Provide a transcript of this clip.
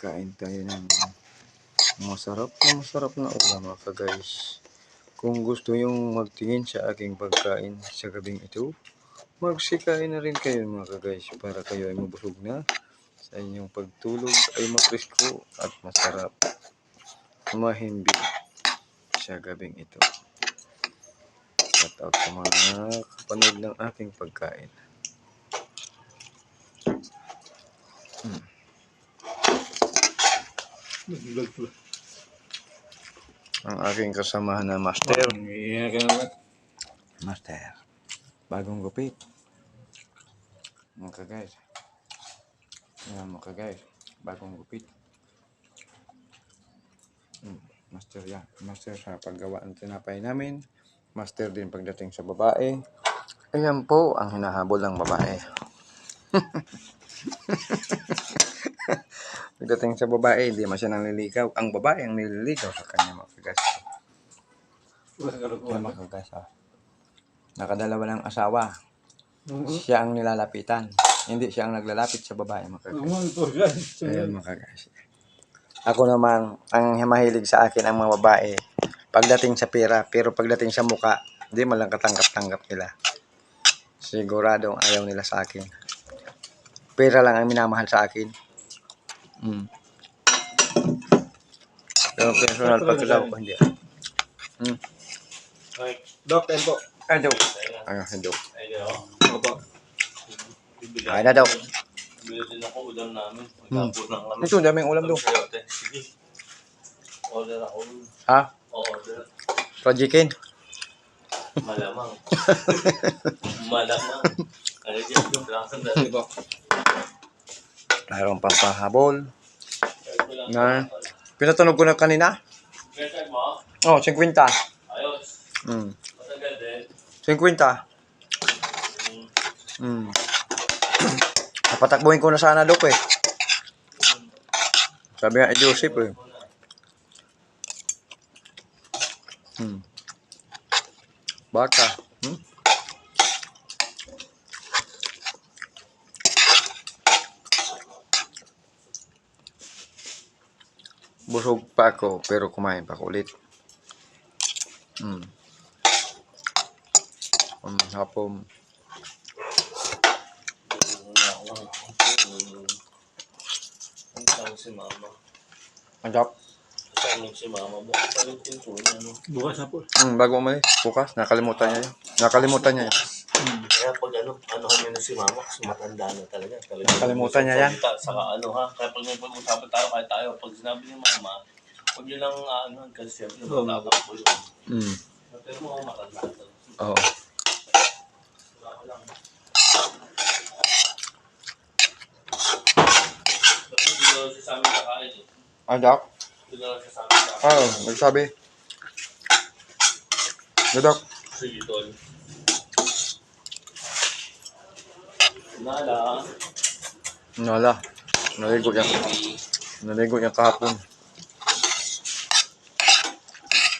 Kain tayo ng masarap na masarap na ulam mga ka-guys. Kung gusto yung magtingin sa aking pagkain sa gabing ito, magsikain na rin kayo mga ka-guys para kayo ay mabusog na sa inyong pagtulog ay mapresko at masarap mahimbing sa gabing ito. Shout out sa mga kapanood ng aking pagkain. Ang aking kasamahan na master. Ka. Master. Bagong gupit. Mga ka-guys. Yan mga ka-guys. Bagong gupit. Hmm, Master yan. Master sa paggawa ng tinapay namin. Master din pagdating sa babae. Ayan po ang hinahabol ng babae. pagdating sa babae, hindi man siya nanliligaw. Ang babae ang nililigaw sa kanya mga ka-guys. Yan mga ka-guys. ah. Nakadalawa ng asawa. Siya ang nilalapitan. Hindi siya ang naglalapit sa babae, mga kag- Naman po guys. Ayun, mga guys. Ako naman, ang mahilig sa akin ang mga babae, pagdating sa pera, pero pagdating sa muka, hindi man lang katanggap-tanggap nila. Siguradong ayaw nila sa akin. Pera lang ang minamahal sa akin. Mm. Pero personal pagkalaw ko, hindi. Mm. Dok, ten po. Ay, daw. Ano, daw. Opo. Ay na daw. Bili din ako ulam namin. Hmm. Ano. Ito, daming ulam. Sayote. Sige. Order ako. Ha? O-order. Projikin? Malamang. Malamang. Ano dyan? Lasan dati. Pampahabol. Ito lang. Na, pinatunog ko na kanina. Oh, 50. Ayos. Mm. Matagal din. 50. Hmm. Mm. Napatakbuhin ko na sana dok eh. Sabi nga Joseph eh. Hmm. Baka. Hmm? Busog pa ako pero kumain pa ako ulit. Hmm. Um, hapon. Ang tawag si mama. Andap. Saan yung si mama mo? Palit yung po niya, no? Bukas na po. Hmm, bago umalis. Bukas. Nakalimutan niya yun. Nakalimutan niya yun. Kaya pag ano, anuhan niyo na si mama kasi matanda na talaga. talaga. Nakalimutan niya yan. Salita, Saka ano ha, kaya pag may pag-usapan tayo kahit tayo, pag sinabi ni mama, huwag niyo lang ano, kasi siyempre Oo. matatakbo yun. Hmm. Pero mo ako matanda. Oo. Wala ko lang. Dapat hindi lang siya sa amin eh. Andap. Hindi na lang siya sa amin kakain. Ah, nagsabi. Dudok. Sige, tol. Nala. Nala. Naligo. Baby. Naligo niya kahapon.